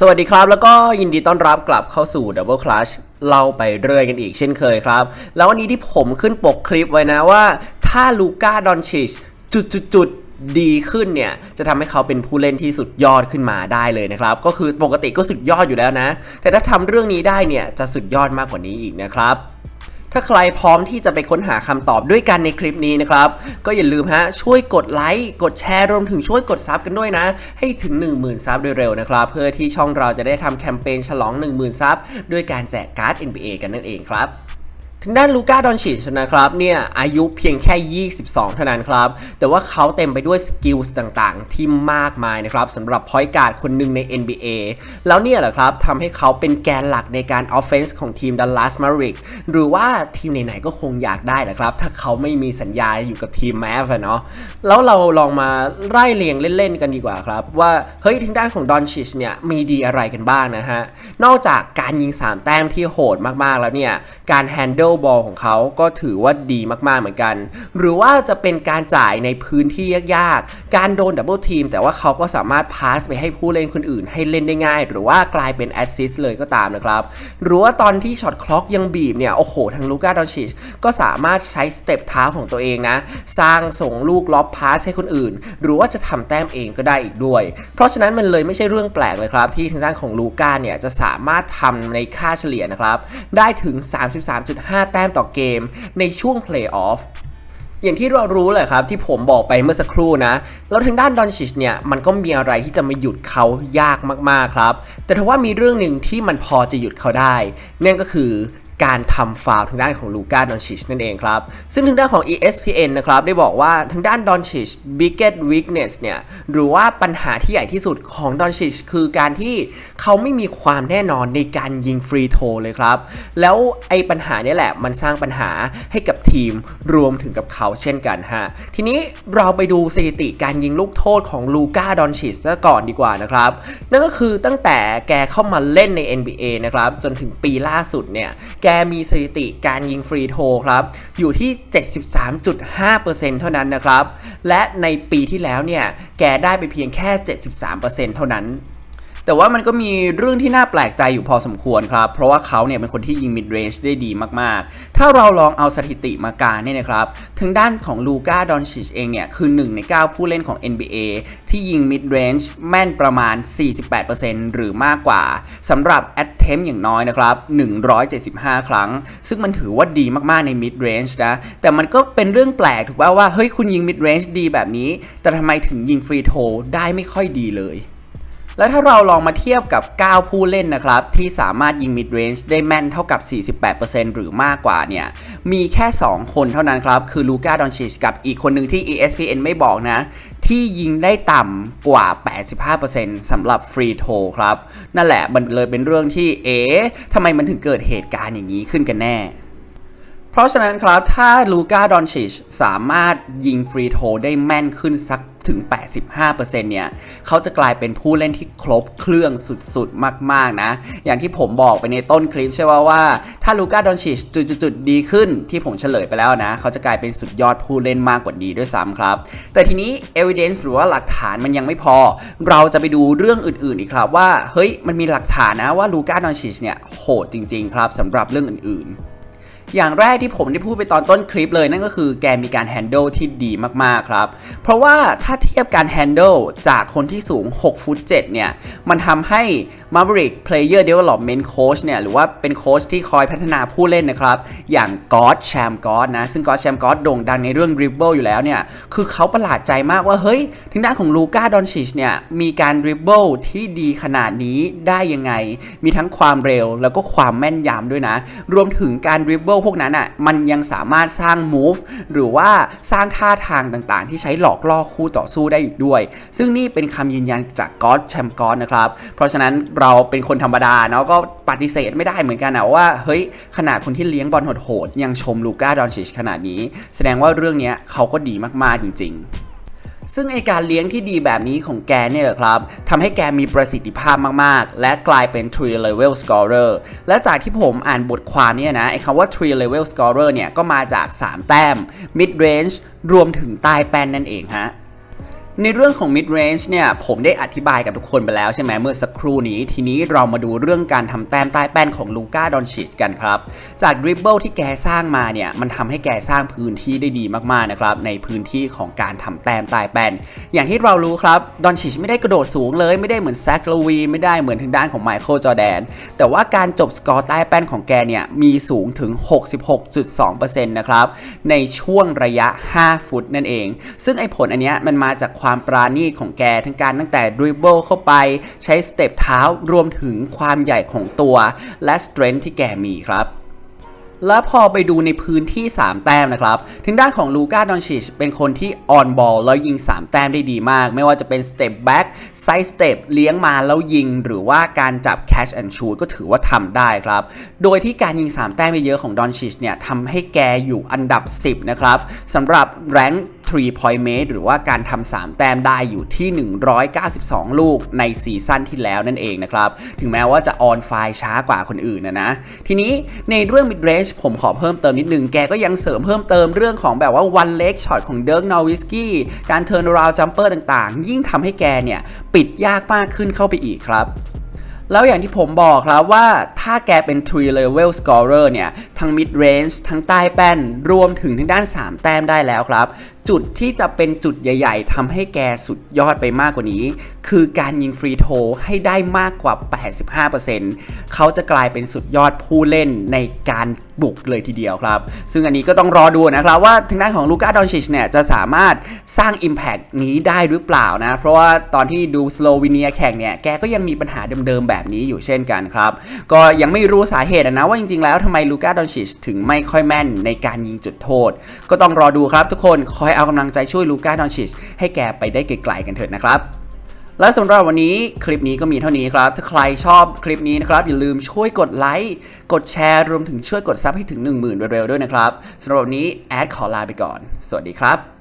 สวัสดีครับ แล้วก็ยินดีต้อนรับกลับเข้าสู่ Double Clutch เล่าไปเรื่อยกันอีกเช่นเคยครับ แล้ววันนี้ที่ผมขึ้นปกคลิปไว้นะว่า ถ้าลูก้าดอนชิชจุดๆๆดีขึ้นเนี่ย จะทำให้เขาเป็นผู้เล่นที่สุดยอดขึ้นมาได้เลยนะครับ ก็คือปกติก็สุดยอดอยู่แล้วนะ แต่ถ้าทำเรื่องนี้ได้เนี่ยจะสุดยอดมากกว่านี้อีกนะครับ ถ้าใครพร้อมที่จะไปค้นหาคำตอบด้วยกันในคลิปนี้นะครับ ก็อย่าลืมฮะช่วยกดไลค์กดแชร์รวมถึงช่วยกดซับกันด้วยนะ ให้ถึง 10,000ซับโดยเร็วนะครับ เพื่อที่ช่องเราจะได้ทำแคมเปญฉลอง 10,000ซับด้วยการแจกการ์ด NBA กันนั่นเองครับ ทางด้านลูก้าดอนชิชนะครับเนี่ยอายุเพียงแค่ 22 เท่านั้นครับ แต่ว่าเขาเต็มไปด้วยสกิลส์ต่างๆ ที่มากมายนะครับสำหรับพอยการ์ดคนหนึ่งใน NBA แล้วเนี่ยแหละครับทำให้เขาเป็นแกนหลักในการออฟเฟนส์ของทีมดัลลัสมาริกหรือว่าทีมไหนๆก็คงอยากได้แหละครับ ถ้าเขาไม่มีสัญญาอยู่กับทีมแมฟเนาะแล้วเราลองมาไล่เรียงเล่นๆกันดีกว่าครับ ว่าเฮ้ยทางด้านของดอนชิชเนี่ยมีดีอะไรกันบ้างนะฮะนอกจากการยิง 3 แต้มที่โหดมากๆแล้วเนี่ยการแฮนดิลบอลของเขาก็ถือว่าดีมากๆเหมือนกัน หรือว่าจะเป็นการจ่ายในพื้นที่ยากๆ การโดนดับเบิลทีมแต่ว่าเขาก็สามารถพาสไปให้ผู้เล่นคนอื่นให้เล่นได้ง่าย หรือว่ากลายเป็นแอสซิสต์เลยก็ตามนะครับ หรือว่าตอนที่ช็อตคล็อกยังบีบเนี่ย โอ้โห ทางลูก้าดอนชิชก็สามารถใช้สเต็ปเท้าของตัวเองนะ สร้างส่งลูกล็อบพาสให้คนอื่น หรือว่าจะทำแต้มเองก็ได้อีกด้วย เพราะฉะนั้นมันเลยไม่ใช่เรื่องแปลกเลยครับ ที่ทางด้านของลูก้าเนี่ยจะสามารถทำในค่าเฉลี่ยนะครับได้ถึง 33.5แต้มต่อเกมในช่วงเพลย์ออฟอย่างที่เรารู้แหละครับที่ผมบอกไปเมื่อสักครู่นะ แล้วทางด้านดอนชิชเนี่ยมันก็มีอะไรที่จะมาหยุดเขายากมากๆครับ แต่ถ้าว่ามีเรื่องหนึ่งที่มันพอจะหยุดเขาได้นั่นก็คือ การทำฟาวทางด้านของลูก้าดอนชิชนั่นเองครับ ซึ่งทางด้านของ ESPN นะครับได้บอกว่าทางด้านดอนชิช biggest weakness เนี่ยหรือว่าปัญหาที่ใหญ่ที่สุดของดอนชิชคือการที่เขาไม่มีความแน่นอนในการยิงฟรีโทเลยครับ แล้วไอ้ปัญหานี้แหละมันสร้างปัญหาให้กับทีมรวมถึงกับเขาเช่นกันฮะ ทีนี้เราไปดูสถิติการยิงลูกโทษของลูก้าดอนชิชซะก่อนดีกว่านะครับ นั่นก็คือตั้งแต่แกเข้ามาเล่นใน NBA นะครับจนถึงปีล่าสุดเนี่ยแกมีสถิติการยิงฟรีโทครับ อยู่ที่ 73.5%เท่านั้นนะครับ และในปีที่แล้วเนี่ย แกได้ไปเพียงแค่ 73%เท่านั้น แต่ว่ามันก็มีเรื่องที่น่าแปลกใจอยู่พอสมควรครับ เพราะว่าเขาเนี่ยเป็นคนที่ยิงมิดเรนจ์ได้ดีมากๆ ถ้าเราลองเอาสถิติมาการเนี่ยนะครับทางด้านของลูก้าดอนชิชเองเนี่ยคือ 1 ใน 9 ผู้เล่นของ NBA ที่ยิงมิดเรนจ์แม่นประมาณ 48%หรือมากกว่าสำหรับ attempt อย่างน้อยนะครับ175 ครั้ง ซึ่งมันถือว่าดีมากๆในมิดเรนจ์นะ แต่มันก็เป็นเรื่องแปลกถูกป่าว่าเฮ้ยคุณยิงมิดเรนจ์ดีแบบนี้ แต่ทำไมถึงยิงฟรีโทได้ไม่ค่อยดีเลย แล้วถ้าเราลองมาเทียบกับ 9 ผู้เล่นนะครับ ที่สามารถยิง mid range ได้แม่นเท่ากับ 48%หรือมากกว่าเนี่ย มีแค่ 2 คนเท่านั้นครับ คือลูก้าดอนชิชกับอีกคนหนึ่งที่ ESPN ไม่บอกนะ ที่ยิงได้ต่ำกว่า 85%สำหรับฟรีโทครับ นั่นแหละมันเลยเป็นเรื่องที่เอ๊ะทำไมมันถึงเกิดเหตุการณ์อย่างนี้ขึ้นกันแน่เพราะฉะนั้นครับ ถ้าลูก้าดอนชิชสามารถยิงฟรีโทได้แม่นขึ้นสัก ถึง 85%เนี่ยเขาจะกลายเป็นผู้เล่นที่ครบเครื่องสุดๆ มากๆนะ อย่างที่ผมบอกไปในต้นคลิปใช่ไหมว่า ถ้าลูก้าดอนชิชจุดๆดีขึ้นที่ผมเฉลยไปแล้วนะ เขาจะกลายเป็นสุดยอดผู้เล่นมากกว่าดีด้วยซ้ำครับ แต่ทีนี้ evidence หรือว่าหลักฐานมันยังไม่พอ เราจะไปดูเรื่องอื่นๆอีกครับว่าเฮ้ยมันมีหลักฐานนะว่าลูก้าดอนชิชเนี่ยโหดจริงๆครับสำหรับเรื่องอื่นๆ อย่างแรกที่ผมได้พูดไปตอนต้นคลิปเลยนั่นก็คือแกมีการแฮนด์ลที่ดีมากๆครับ เพราะว่าถ้าเทียบการแฮนด์ลจากคนที่สูง 6 ฟุต 7 เนี่ย มันทำให้ Maverick Player Development Coach เนี่ย หรือว่าเป็นโค้ชที่คอยพัฒนาผู้เล่นนะครับ อย่างกอ d แชมกอ d นะ ซึ่งกอ d แชมกอ d โด่งดังในเรื่อง Dribble อยู่แล้วเนี่ย คือเขาประหลาดใจมากว่า เฮ้ยทางด้านของลูก้าดอนชิชเนี่ย มีการ Dribble ที่ดีขนาดนี้ได้ยังไง มีทั้งความเร็วแล้วก็ความแม่นยำด้วยนะ รวมถึงการ Dribble พวกนั้นอะมันยังสามารถสร้าง move หรือว่าสร้างท่าทางต่างๆ ที่ใช้หลอกล่อคู่ต่อสู้ได้อีกด้วย ซึ่งนี่เป็นคำยืนยันจากกอดแชมป์กอดนะครับ เพราะฉะนั้นเราเป็นคนธรรมดาเนาะก็ปฏิเสธไม่ได้เหมือนกันนะว่าเฮ้ยขนาดคนที่เลี้ยงบอลโหดๆยังชมลูก้าดอนชิชขนาดนี้ แสดงว่าเรื่องนี้เขาก็ดีมากๆจริง ๆ ซึ่งไอการเลี้ยงที่ดีแบบนี้ของแกเนี่ยครับทำให้แกมีประสิทธิภาพมากๆ และกลายเป็น3 level scorer และจากที่ผมอ่านบทความเนี่ยนะไอคำว่า3 level scorer เนี่ยก็มาจาก 3 แต้ม mid range รวมถึงใต้แป้นนั่นเองฮะ ในเรื่องของ mid range เนี่ยผมได้อธิบายกับทุกคนไปแล้วใช่ไหมเมื่อสักครู่นี้ ทีนี้เรามาดูเรื่องการทำแต้มใต้แป้นของลูก้าดอนชิชกันครับ จากดริบเบิลที่แกสร้างมาเนี่ยมันทำให้แกสร้างพื้นที่ได้ดีมากๆนะครับในพื้นที่ของการทำแต้มใต้แป้น อย่างที่เรารู้ครับดอนชิชไม่ได้กระโดดสูงเลยไม่ได้เหมือนแซคโลวีไม่ได้เหมือนทางด้านของไมเคิลจอแดนแต่ว่าการจบสกอร์ใต้แป้นของแกเนี่ยมีสูงถึง 66.2%นะครับในช่วงระยะ 5 ฟุตนั่นเอง ซึ่งไอ้ผลอันเนี้ยมันมาจากความปราณีตของแก ทั้งการตั้งแต่ดริบเบิลเข้าไปใช้สเต็ปเท้ารวมถึงความใหญ่ของตัวและสเตรนท์ที่แกมีครับแล้วพอไปดูในพื้นที่ 3 แต้มนะครับทางด้านของลูกาดอนชิชเป็นคนที่ออนบอลแล้วยิง 3 แต้มได้ดีมาก ไม่ว่าจะเป็นสเต็ปแบ็กไซส์สเต็ปเลี้ยงมาแล้วยิง หรือว่าการจับแคชแอนด์ชูก็ถือว่าทำได้ครับ โดยที่การยิง 3 แต้มเยอะของดอนชิชเนี่ยทำให้แกอยู่อันดับ 10 นะครับสำหรับแรง 3 point mate หรือว่าการทำ3แต้มได้อยู่ที่ 192 ลูกในซีซั่นที่แล้วนั่นเองนะครับ ถึงแม้ว่าจะออนไฟช้ากว่าคนอื่นนะนะ ทีนี้ในเรื่อง mid range ผมขอเพิ่มเติมนิดนึง แกก็ยังเสริมเพิ่มเติมเรื่องของแบบว่า one leg shot ของเดิร์กนอวิสกี้การ turn around jumper ต่างๆ ยิ่งทำให้แกเนี่ย ปิดยากมากขึ้นเข้าไปอีกครับแล้วอย่างที่ผมบอกครับว่าถ้าแกเป็น3 level scorer เนี่ย ทั้ง mid range ทั้งใต้แป้น รวมถึงทางด้าน 3 แต้มได้แล้วครับ จุดที่จะเป็นจุดใหญ่ๆทำให้แกสุดยอดไปมากกว่านี้ คือการยิงฟรีโทให้ได้มากกว่า 85%เขาจะกลายเป็นสุดยอดผู้เล่นในการบุกเลยทีเดียวครับ ซึ่งอันนี้ก็ต้องรอดูนะครับว่าทางด้านของลูก้าดอนชิชเนี่ยจะสามารถสร้าง Impact นี้ได้หรือเปล่านะ เพราะว่าตอนที่ดูสโลวีเนียแข่งเนี่ยแกก็ยังมีปัญหาเดิมๆแบบนี้อยู่เช่นกันครับ ก็ยังไม่รู้สาเหตุนะว่าจริงๆแล้วทำไมลูก้าดอนชิชถึงไม่ค่อยแม่นในการยิงจุดโทษ ก็ต้องรอดูครับทุกคนคอยเอากำลังใจช่วยลูก้าดอนชิชให้แกไปได้ไกลๆกันเถิดนะครับและสำหรับวันนี้คลิปนี้ก็มีเท่านี้ครับ ถ้าใครชอบคลิปนี้นะครับ อย่าลืมช่วยกดไลค์กดแชร์รวมถึงช่วยกดซับให้ถึง 10,000 เร็วๆด้วยนะครับสำหรับวันนี้แอดขอลาไปก่อน สวัสดีครับ